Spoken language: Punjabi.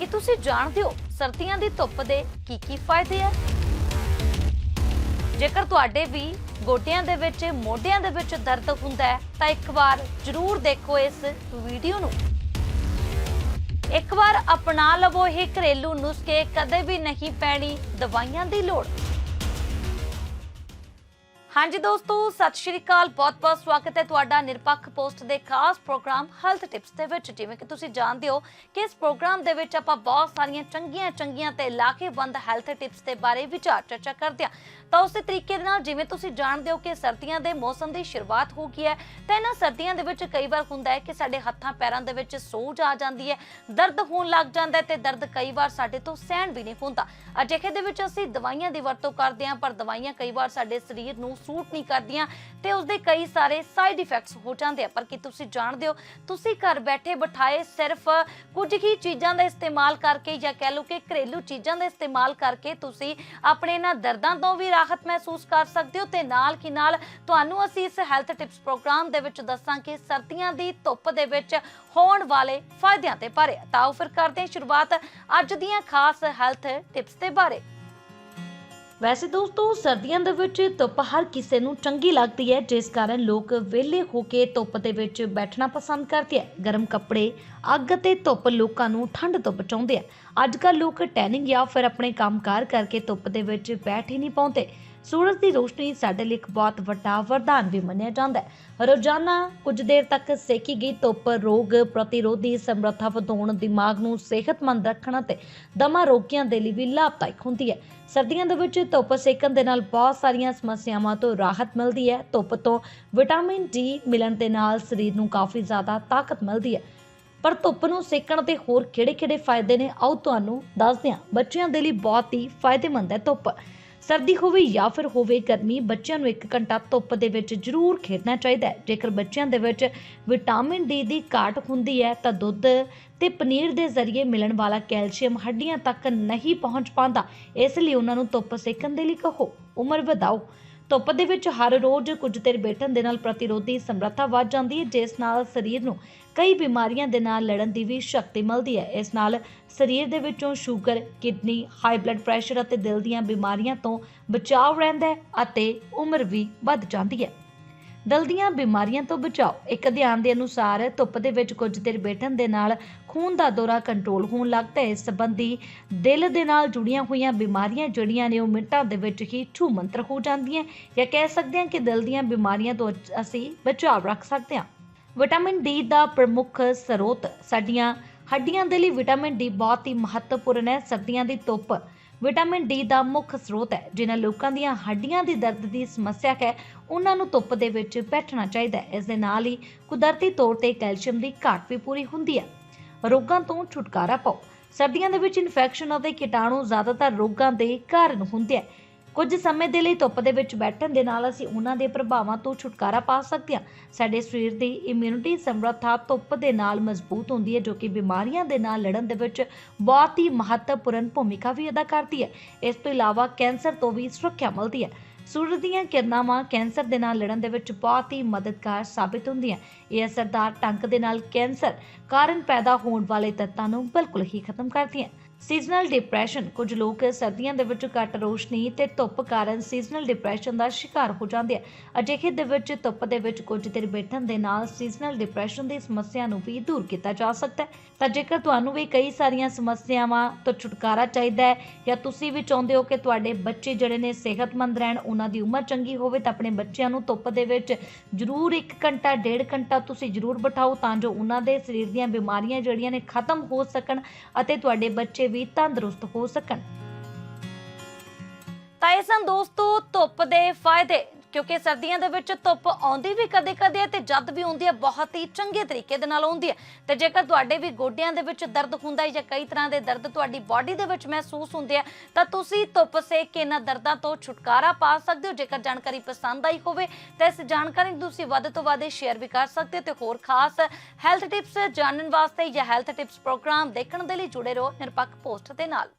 ਕੀ ਤੁਸੀਂ ਜਾਣਦੇ ਹੋ ਸਰਦੀਆਂ ਦੀ ਧੁੱਪ ਦੇ ਕੀ ਕੀ ਫਾਇਦੇ ਆ? ਜੇਕਰ ਤੁਹਾਡੇ ਵੀ ਗੋਡਿਆਂ ਦੇ ਵਿੱਚ, ਮੋਢਿਆਂ ਦੇ ਵਿੱਚ ਦਰਦ ਹੁੰਦਾ ਹੈ, ਤਾਂ ਇੱਕ ਵਾਰ ਜ਼ਰੂਰ ਦੇਖੋ ਇਸ ਵੀਡੀਓ ਨੂੰ। ਇੱਕ ਵਾਰ ਅਪਣਾ ਲਵੋ ਇਹ ਘਰੇਲੂ ਨੁਸਖੇ, ਕਦੇ ਵੀ ਨਹੀਂ ਪੈਣੀ ਦਵਾਈਆਂ ਦੀ ਲੋੜ। ਹਾਂਜੀ ਦੋਸਤੋ, ਸਤਿ ਸ਼੍ਰੀ ਅਕਾਲ। ਬਹੁਤ-ਬਹੁਤ ਸਵਾਗਤ ਹੈ ਤੁਹਾਡਾ ਨਿਰਪੱਖ ਪੋਸਟ ਦੇ ਖਾਸ ਪ੍ਰੋਗਰਾਮ ਹੈਲਥ ਟਿਪਸ ਦੇ ਵਿੱਚ। ਜਿਵੇਂ ਕਿ ਤੁਸੀਂ ਜਾਣਦੇ ਹੋ ਕਿ ਇਸ ਪ੍ਰੋਗਰਾਮ ਦੇ ਵਿੱਚ ਆਪਾਂ ਬਹੁਤ ਸਾਰੀਆਂ ਚੰਗੀਆਂ ਚੰਗੀਆਂ ਤੇ ਲਾਹੇਵੰਦ ਹੈਲਥ ਟਿਪਸ ਦੇ ਬਾਰੇ ਵਿਚਾਰ ਚਰਚਾ ਕਰਦੇ ਹਾਂ। ਤਾਂ ਉਸੇ ਤਰੀਕੇ ਦੇ ਨਾਲ ਜਿਵੇਂ ਤੁਸੀਂ ਜਾਣਦੇ ਹੋ ਕਿ ਸਰਦੀਆਂ ਦੇ ਮੌਸਮ ਦੀ ਸ਼ੁਰੂਆਤ ਹੋ ਗਈ ਹੈ, ਤਾਂ ਇਹਨਾਂ ਸਰਦੀਆਂ ਦੇ ਵਿੱਚ ਕਈ ਵਾਰ ਹੁੰਦਾ ਹੈ ਕਿ ਸਾਡੇ ਹੱਥਾਂ ਪੈਰਾਂ ਦੇ ਵਿੱਚ ਸੋਜ ਆ ਜਾਂਦੀ ਹੈ, ਦਰਦ ਹੋਣ ਲੱਗ ਜਾਂਦਾ ਹੈ ਤੇ ਦਰਦ ਕਈ ਵਾਰ ਸਾਡੇ ਤੋਂ ਸਹਿਣ ਵੀ ਨਹੀਂ ਹੁੰਦਾ। ਅਜਿਹੇ ਦੇ ਵਿੱਚ ਅਸੀਂ ਦਵਾਈਆਂ ਦੀ ਵਰਤੋਂ ਕਰਦੇ ਹਾਂ, ਪਰ ਦਵਾਈਆਂ ਕਈ ਵਾਰ ਸਾਡੇ ਸਰੀਰ ਨੂੰ ਸੂਟ ਨਹੀਂ ਕਰਦੀਆਂ ਤੇ ਉਸਦੇ ਕਈ ਸਾਰੇ ਸਾਈਡ ਇਫੈਕਟਸ ਹੋ ਜਾਂਦੇ ਆ। ਪਰ ਕੀ ਤੁਸੀਂ ਜਾਣਦੇ ਹੋ, ਤੁਸੀਂ ਘਰ ਬੈਠੇ ਬਿਠਾਏ ਸਿਰਫ ਕੁਝ ਹੀ ਚੀਜ਼ਾਂ ਦਾ ਇਸਤੇਮਾਲ ਕਰਕੇ ਜਾਂ ਕਹਿ ਲਓ ਕਿ ਘਰੇਲੂ ਚੀਜ਼ਾਂ ਦਾ ਇਸਤੇਮਾਲ ਕਰਕੇ ਤੁਸੀਂ ਆਪਣੇ ਇਹਨਾਂ ਦਰਦਾਂ ਤੋਂ ਵੀ ਰਾਹਤ ਮਹਿਸੂਸ ਕਰ ਸਕਦੇ ਹੋ ਤੇ ਨਾਲ ਹੀ ਨਾਲ ਤੁਹਾਨੂੰ ਅਸੀਂ ਇਸ ਹੈਲਥ ਟਿਪਸ ਪ੍ਰੋਗਰਾਮ ਦੇ ਵਿੱਚ ਦੱਸਾਂਗੇ, ਸਰਦੀਆਂ ਦੀ ਧੁੱਪ ਦੇ ਵਿੱਚ ਹੋਣ ਵਾਲੇ ਫਾਇਦਿਆਂ ਤੇ ਬਾਰੇ ਤਾਂ ਫਿਰ ਕਰਦੇ ਹਾਂ ਸ਼ੁਰੂਆਤ ਅੱਜ ਦੀਆਂ ਖਾਸ ਹੈਲਥ ਟਿਪਸ ਦੇ ਬਾਰੇ। ਵੈਸੇ ਦੋਸਤੋ, ਸਰਦੀਆਂ ਦੇ ਵਿੱਚ ਧੁੱਪ ਹਰ ਕਿਸੇ ਨੂੰ ਚੰਗੀ ਲੱਗਦੀ ਹੈ, ਜਿਸ ਕਾਰਨ ਲੋਕ ਵਿਹਲੇ ਹੋ ਕੇ ਧੁੱਪ ਦੇ ਵਿੱਚ ਬੈਠਣਾ ਪਸੰਦ ਕਰਦੇ ਹੈ ਗਰਮ ਕੱਪੜੇ, ਅੱਗ ਤੇ ਧੁੱਪ ਲੋਕਾਂ ਨੂੰ ਠੰਡ ਤੋਂ ਬਚਾਉਂਦੇ ਆ। ਅੱਜ ਕੱਲ ਲੋਕ ਟੈਨਿੰਗ ਜਾਂ ਫਿਰ ਆਪਣੇ ਕੰਮਕਾਰ ਕਰਕੇ ਧੁੱਪ ਦੇ ਵਿੱਚ ਬੈਠ ਹੀ ਨਹੀਂ ਪਾਉਂਦੇ। ਸੂਰਜ ਦੀ ਰੋਸ਼ਨੀ ਸਾਡੇ ਲਈ ਇੱਕ ਬਹੁਤ ਵੱਡਾ ਵਰਦਾਨ ਵੀ ਮੰਨਿਆ ਜਾਂਦਾ ਹੈ। ਰੋਜ਼ਾਨਾ ਕੁਝ ਦੇਰ ਤੱਕ ਸੇਕੀ ਗਈ ਧੁੱਪ ਰੋਗ ਪ੍ਰਤੀਰੋਧੀ ਸਮਰੱਥਾ ਵਧਾਉਣ, ਦਿਮਾਗ ਨੂੰ ਸਿਹਤਮੰਦ ਰੱਖਣ ਅਤੇ ਦਮਾ ਰੋਗੀਆਂ ਦੇ ਲਈ ਵੀ ਲਾਭਦਾਇਕ ਹੁੰਦੀ ਹੈ। ਸਰਦੀਆਂ ਦੇ ਵਿੱਚ ਧੁੱਪ ਸੇਕਣ ਦੇ ਨਾਲ ਬਹੁਤ ਸਾਰੀਆਂ ਸਮੱਸਿਆਵਾਂ ਤੋਂ ਰਾਹਤ ਮਿਲਦੀ ਹੈ। ਧੁੱਪ ਤੋਂ ਵਿਟਾਮਿਨ ਡੀ ਮਿਲਣ ਦੇ ਨਾਲ ਸਰੀਰ ਨੂੰ ਕਾਫੀ ਜ਼ਿਆਦਾ ਤਾਕਤ ਮਿਲਦੀ ਹੈ। ਪਰ ਧੁੱਪ ਨੂੰ ਸੇਕਣ ਦੇ ਹੋਰ ਕਿਹੜੇ-ਕਿਹੜੇ ਫਾਇਦੇ ਨੇ? ਆਓ ਤੁਹਾਨੂੰ ਦੱਸਦੇ ਹਾਂ। ਬੱਚਿਆਂ ਦੇ ਲਈ ਬਹੁਤ ਹੀ ਫਾਇਦੇਮੰਦ ਹੈ ਧੁੱਪ। ਸਰਦੀ ਹੋਵੇ ਜਾਂ ਫਿਰ ਹੋਵੇ ਗਰਮੀ, ਬੱਚਿਆਂ ਨੂੰ 1 ਘੰਟਾ ਧੁੱਪ ਦੇ ਵਿੱਚ ਜ਼ਰੂਰ ਖੇਡਣਾ ਚਾਹੀਦਾ ਹੈ। ਜੇਕਰ ਬੱਚਿਆਂ ਦੇ ਵਿੱਚ ਵਿਟਾਮਿਨ ਡੀ ਦੀ ਘਾਟ ਹੁੰਦੀ ਹੈ, ਤਾਂ ਦੁੱਧ ਤੇ ਪਨੀਰ ਦੇ ਜ਼ਰੀਏ ਮਿਲਣ ਵਾਲਾ ਕੈਲਸ਼ੀਅਮ ਹੱਡੀਆਂ ਤੱਕ ਨਹੀਂ ਪਹੁੰਚ ਪਾਉਂਦਾ। ਇਸ ਲਈ ਉਹਨਾਂ ਨੂੰ ਧੁੱਪ ਸੇਕਣ ਦੇ ਲਈ ਕਹੋ। ਉਮਰ ਵਧਾਓ। ਧੁੱਪ ਦੇ ਵਿੱਚ ਹਰ ਰੋਜ਼ ਕੁਝ ਦੇਰ ਬੈਠਣ ਦੇ ਨਾਲ ਪ੍ਰਤੀਰੋਧੀ ਸਮਰੱਥਾ ਵੱਧ ਜਾਂਦੀ ਹੈ, ਜਿਸ ਨਾਲ ਸਰੀਰ ਨੂੰ ਕਈ ਬਿਮਾਰੀਆਂ ਦੇ ਨਾਲ ਲੜਨ ਦੀ ਵੀ ਸ਼ਕਤੀ ਮਿਲਦੀ ਹੈ। ਇਸ ਨਾਲ ਸਰੀਰ ਦੇ ਵਿੱਚੋਂ sugar, kidney high blood pressure ਅਤੇ ਦਿਲ ਦੀਆਂ ਬਿਮਾਰੀਆਂ ਤੋਂ ਬਚਾਅ ਰਹਿੰਦਾ ਹੈ ਅਤੇ ਉਮਰ ਵੀ ਵੱਧ ਜਾਂਦੀ ਹੈ। ਦਿਲ ਦੀਆਂ ਬਿਮਾਰੀਆਂ ਤੋਂ ਬਚਾਓ। ਇੱਕ ਅਧਿਐਨ ਦੇ ਅਨੁਸਾਰ ਧੁੱਪ ਦੇ ਵਿੱਚ ਕੁਝ ਦੇਰ ਬੈਠਣ ਦੇ ਨਾਲ ਖੂਨ ਦਾ ਦੌਰਾ ਕੰਟਰੋਲ ਹੋਣ ਲੱਗਦਾ ਹੈ ਇਸ ਸੰਬੰਧੀ ਦਿਲ ਦੇ ਨਾਲ ਜੁੜੀਆਂ ਹੋਈਆਂ ਬਿਮਾਰੀਆਂ ਜਿਹੜੀਆਂ ਨੇ ਉਹ ਮਿੰਟਾਂ ਦੇ ਵਿੱਚ ਹੀ ਛੂ ਮੰਤਰ ਹੋ ਜਾਂਦੀਆਂ। ਜਾਂ ਕਹਿ ਸਕਦੇ ਹਾਂ ਕਿ ਦਿਲ ਦੀਆਂ ਬਿਮਾਰੀਆਂ ਤੋਂ ਅਸੀਂ ਬਚਾਅ ਰੱਖ ਸਕਦੇ ਹਾਂ। ਵਿਟਾਮਿਨ ਡੀ ਦਾ ਪ੍ਰਮੁੱਖ ਸਰੋਤ ਸਾਡੀਆਂ ਹੱਡੀਆਂ ਦੇ ਲਈ ਵਿਟਾਮਿਨ ਡੀ ਬਹੁਤ ਹੀ ਮਹੱਤਵਪੂਰਨ ਹੈ। ਸਰਦੀਆਂ ਦੀ ਧੁੱਪ ਵਿਟਾਮਿਨ ਡੀ ਦਾ ਮੁੱਖ ਸਰੋਤ ਹੈ। ਜਿਨ੍ਹਾਂ ਲੋਕਾਂ ਦੀਆਂ ਹੱਡੀਆਂ ਦੀ ਦਰਦ ਦੀ ਸਮੱਸਿਆ ਹੈ, ਉਹਨਾਂ ਨੂੰ ਧੁੱਪ ਦੇ ਵਿੱਚ ਬੈਠਣਾ ਚਾਹੀਦਾ ਹੈ। ਇਸ ਦੇ ਨਾਲ ਹੀ ਕੁਦਰਤੀ ਤੌਰ ਤੇ ਕੈਲਸ਼ੀਅਮ ਦੀ ਘਾਟ ਵੀ ਪੂਰੀ ਹੁੰਦੀ ਹੈ। ਰੋਗਾਂ ਤੋਂ ਛੁਟਕਾਰਾ ਪਾਓ। ਸਰਦੀਆਂ ਦੇ ਵਿੱਚ ਇਨਫੈਕਸ਼ਨ ਅਤੇ ਕੀਟਾਣੂ ਜ਼ਿਆਦਾਤਰ ਰੋਗਾਂ ਦੇ ਕਾਰਨ ਹੁੰਦੇ ਆ ਕੁਝ ਸਮੇਂ ਦੇ ਲਈ ਧੁੱਪ ਦੇ ਵਿੱਚ ਬੈਠਣ ਦੇ ਨਾਲ ਅਸੀਂ ਉਹਨਾਂ ਦੇ ਪ੍ਰਭਾਵਾਂ ਤੋਂ ਛੁਟਕਾਰਾ ਪਾ ਸਕਦੇ ਹਾਂ। ਸਾਡੇ ਸਰੀਰ ਦੀ ਇਮਿਊਨਿਟੀ ਸਮਰੱਥਾ ਧੁੱਪ ਦੇ ਨਾਲ ਮਜ਼ਬੂਤ ਹੁੰਦੀ ਹੈ, ਜੋ ਕਿ ਬਿਮਾਰੀਆਂ ਦੇ ਨਾਲ ਲੜਨ ਦੇ ਵਿੱਚ ਬਹੁਤ ਹੀ ਮਹੱਤਵਪੂਰਨ ਭੂਮਿਕਾ ਵੀ ਅਦਾ ਕਰਦੀ ਹੈ। ਇਸ ਤੋਂ ਇਲਾਵਾ ਕੈਂਸਰ ਤੋਂ ਵੀ ਸੁਰੱਖਿਆ ਮਿਲਦੀ ਹੈ। ਸੂਰਜ ਦੀਆਂ ਕਿਰਨਾਵਾਂ ਕੈਂਸਰ ਦੇ ਨਾਲ ਲੜਨ ਦੇ ਵਿੱਚ ਬਹੁਤ ਹੀ ਮਦਦਗਾਰ ਸਾਬਿਤ ਹੁੰਦੀਆਂ। ਇਹ ਅਸਰਦਾਰ ਢੰਗ ਦੇ ਨਾਲ ਕੈਂਸਰ ਕਾਰਨ ਪੈਦਾ ਹੋਣ ਵਾਲੇ ਤੱਤਾਂ ਨੂੰ ਬਿਲਕੁਲ ਹੀ ਖਤਮ ਕਰਦੀਆਂ। ਸੀਜ਼ਨਲ ਡਿਪਰੈਸ਼ਨ ਕੁਝ ਲੋਕ ਸਰਦੀਆਂ ਦੇ ਵਿੱਚ ਘੱਟ ਰੋਸ਼ਨੀ ਤੇ ਧੁੱਪ ਕਾਰਨ ਸੀਜ਼ਨਲ ਡਿਪਰੈਸ਼ਨ ਦਾ ਸ਼ਿਕਾਰ ਹੋ ਜਾਂਦੇ ਆ। ਅਜਿਹੇ ਦੇ ਵਿੱਚ ਧੁੱਪ ਦੇ ਵਿੱਚ ਕੁਝ ਦੇਰ ਬੈਠਣ ਦੇ ਨਾਲ ਸੀਜ਼ਨਲ ਡਿਪਰੈਸ਼ਨ ਦੀ ਸਮੱਸਿਆ ਨੂੰ ਵੀ ਦੂਰ ਕੀਤਾ ਜਾ ਸਕਦਾ ਹੈ। ਤਾਂ ਜੇਕਰ ਤੁਹਾਨੂੰ ਵੀ ਕਈ ਸਾਰੀਆਂ ਸਮੱਸਿਆਵਾਂ ਤੋਂ ਛੁਟਕਾਰਾ ਚਾਹੀਦਾ ਹੈ ਜਾਂ ਤੁਸੀਂ ਵੀ ਚਾਹੁੰਦੇ ਹੋ ਕਿ ਤੁਹਾਡੇ ਬੱਚੇ ਜਿਹੜੇ ਨੇ ਸਿਹਤਮੰਦ ਰਹਿਣ ਉਹਨਾਂ ਦੀ ਉਮਰ ਚੰਗੀ ਹੋਵੇ ਤਾਂ ਆਪਣੇ ਬੱਚਿਆਂ ਨੂੰ ਧੁੱਪ ਦੇ ਵਿੱਚ ਜ਼ਰੂਰ 1 ਘੰਟਾ, ਡੇਢ ਘੰਟਾ ਤੁਸੀਂ ਜ਼ਰੂਰ ਬਿਠਾਓ ਤਾਂ ਜੋ ਉਹਨਾਂ ਦੇ ਸਰੀਰ ਦੀਆਂ ਬਿਮਾਰੀਆਂ ਜਿਹੜੀਆਂ ਨੇ ਖਤਮ ਹੋ ਸਕਣ ਅਤੇ ਤੁਹਾਡੇ ਬੱਚੇ ਵੀ ਤੰਦਰੁਸਤ ਹੋ ਸਕਣ। ਤਾਂ ਇਹ ਸਨ ਦੋਸਤੋ ਧੁੱਪ ਦੇ ਫਾਇਦੇ, ਕਿਉਂਕਿ ਸਰਦੀਆਂ ਦੇ ਵਿੱਚ ਧੁੱਪ ਆਉਂਦੀ ਵੀ ਕਦੇ-ਕਦੇ ਹੈ ਤੇ ਜਦ ਵੀ ਆਉਂਦੀ ਹੈ, ਬਹੁਤ ਹੀ ਚੰਗੇ ਤਰੀਕੇ ਦੇ ਨਾਲ ਆਉਂਦੀ ਹੈ। ਤੇ ਜੇਕਰ ਤੁਹਾਡੇ ਵੀ ਗੋਡਿਆਂ ਦੇ ਵਿੱਚ ਦਰਦ ਹੁੰਦਾ ਹੈ ਜਾਂ ਕਈ ਤਰ੍ਹਾਂ ਦੇ ਦਰਦ ਤੁਹਾਡੀ ਬਾਡੀ ਦੇ ਵਿੱਚ ਮਹਿਸੂਸ ਹੁੰਦੇ ਆ, ਤਾਂ ਤੁਸੀਂ ਧੁੱਪ ਸੇਕ ਕੇ ਇਹਨਾਂ ਦਰਦਾਂ ਤੋਂ ਛੁਟਕਾਰਾ ਪਾ ਸਕਦੇ ਹੋ। ਜੇਕਰ ਜਾਣਕਾਰੀ ਪਸੰਦ ਆਈ ਹੋਵੇ, ਤਾਂ ਇਸ ਜਾਣਕਾਰੀ ਨੂੰ ਤੁਸੀਂ ਵੱਧ ਤੋਂ ਵੱਧ ਸ਼ੇਅਰ ਵੀ ਕਰ ਸਕਦੇ ਹੋ। ਤੇ ਹੋਰ ਖਾਸ ਹੈਲਥ ਟਿਪਸ ਜਾਣਨ ਵਾਸਤੇ ਜਾਂ ਹੈਲਥ ਟਿਪਸ ਪ੍ਰੋਗਰਾਮ ਦੇਖਣ ਦੇ ਲਈ ਜੁੜੇ ਰਹੋ। ਨਿਰਪੱਖ ਪੋਸਟ ਦੇ ਨਾਲ।